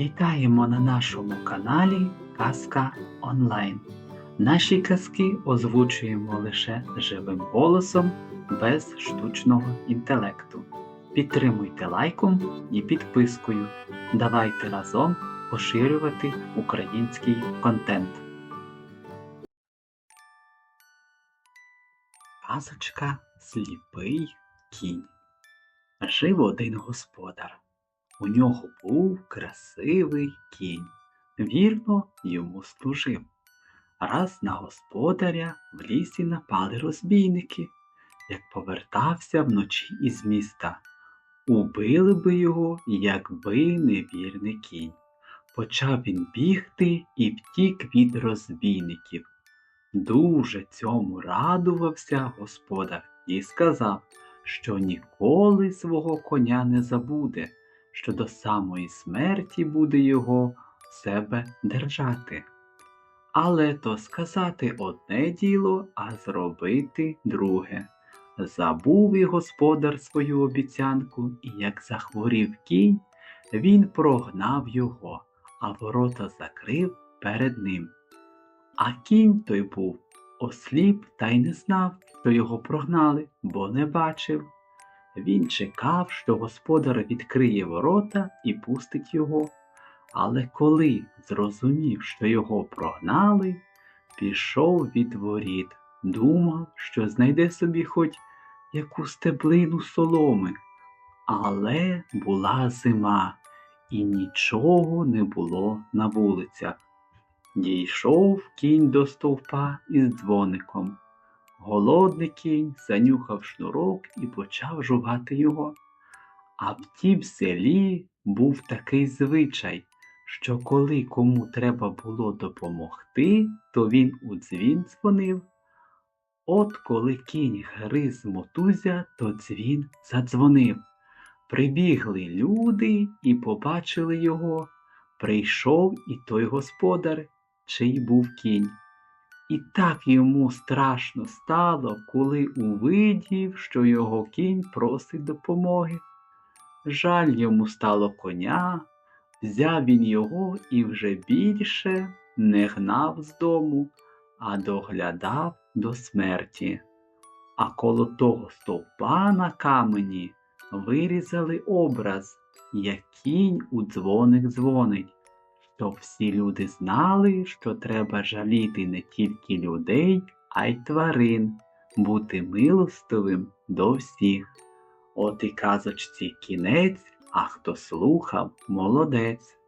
Вітаємо на нашому каналі Казка Онлайн. Наші казки озвучуємо лише живим голосом без штучного інтелекту. Підтримуйте лайком і підпискою. Давайте разом поширювати український контент. Казочка Сліпий кінь. Жив один господар. У нього був красивий кінь, вірно йому служив. Раз на господаря в лісі напали розбійники, як повертався вночі із міста. Убили би його, якби не вірний кінь. Почав він бігти і втік від розбійників. Дуже цьому радувався господар і сказав, що ніколи свого коня не забуде що до самої смерті буде його себе держати. Але то сказати одне діло, а зробити друге. Забув і господар свою обіцянку, і як захворів кінь, він прогнав його, а ворота закрив перед ним. А кінь той був осліп та й не знав, що його прогнали, бо не бачив. Він чекав, що господар відкриє ворота і пустить його, але коли зрозумів, що його прогнали, пішов від воріт, думав, що знайде собі хоч яку стеблину соломи. Але була зима, і нічого не було на вулицях. Дійшов кінь до стовпа із дзвоником. Голодний кінь занюхав шнурок і почав жувати його. А в тім селі був такий звичай, що коли кому треба було допомогти, то він у дзвін дзвонив. От коли кінь гриз мотузя, то дзвін задзвонив. Прибігли люди і побачили його. Прийшов і той господар, чий був кінь. І так йому страшно стало, коли увидів, що його кінь просить допомоги. Жаль йому стало коня, взяв він його і вже більше не гнав з дому, а доглядав до смерті. А коло того стовпа на камені вирізали образ, як кінь у дзвоник дзвонить щоб всі люди знали, що треба жаліти не тільки людей, а й тварин, бути милостивим до всіх. От і казочці кінець, а хто слухав, молодець.